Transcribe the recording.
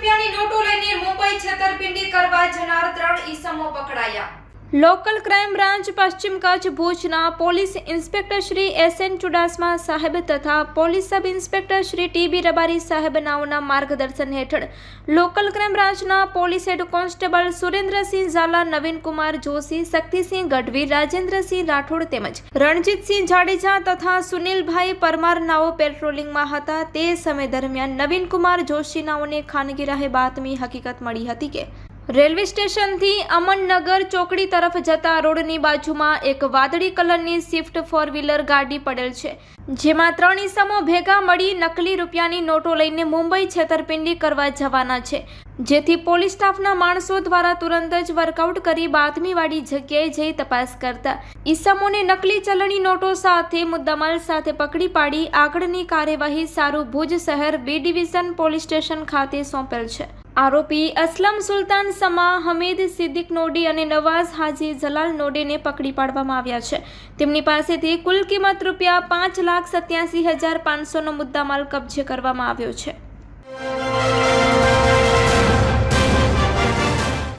રૂપિયાની નોટો લઈને મુંબઈ છેતરપિંડી કરવા જનાર ત્રણ ઈસમો પકડાયા. લોકલ ક્રાઇમ બ્રાન્ચ પશ્ચિમ કચ્છ ભુજના police inspector Shri S N Chudasama સાહેબ તથા police sub inspector Shri T B Rabari સાહેબ નાઓના માર્ગદર્શન હેઠળ લોકલ ક્રાઇમ બ્રાન્ચના police head constable Surendrasinh Zala, Navinkumar Joshi, Shaktisinh Gadhvi, Rajendrasinh Rathod તેમજ રણજીતસિંહ જાડેજા તથા સુનિલભાઈ પરમાર નાઓ પેટ્રોલિંગમાં હતા. તે સમય દરમિયાન નવીનકુમાર જોશી નાઓને ખાનગી રાહે બાતમી હકીકત મળી હતી કે રેલવે સ્ટેશનથી અમનનગર ચોકડી તરફ જતા રોડની બાજુમાં એક વાદળી કલરની સ્વિફ્ટ ફોર વ્હીલર ગાડી પડેલ છે, જેમાં ત્રણ ઈસમો ભેગા મળી નકલી રૂપિયાની નોટો લઈને મુંબઈ છેતરપિંડી કરવા જવાના છે, જેથી પોલીસ સ્ટાફના માણસો દ્વારા તુરંત જ વર્કઆઉટ કરી બાતમીવાળી જગ્યાએ જઈ તપાસ કરતા ઈસમોને નકલી ચલણી નોટો સાથે મુદ્દામાલ સાથે પકડી પાડી આગળની કાર્યવાહી સારું ભુજ શહેર બી ડિવિઝન પોલીસ સ્ટેશન ખાતે સોંપેલ છે. આરોપી અસલમ સુલતાન સમા, હમીદ સિદ્દીક નોડી અને નવાઝ હાજી જલાલ નોડીને પકડી પાડવામાં આવ્યા છે. તેમની પાસેથી કુલ કિંમત રૂપિયા પાંચ લાખ સત્યાસી હજાર પાંચસોનો મુદ્દામાલ કબજે કરવામાં આવ્યો છે.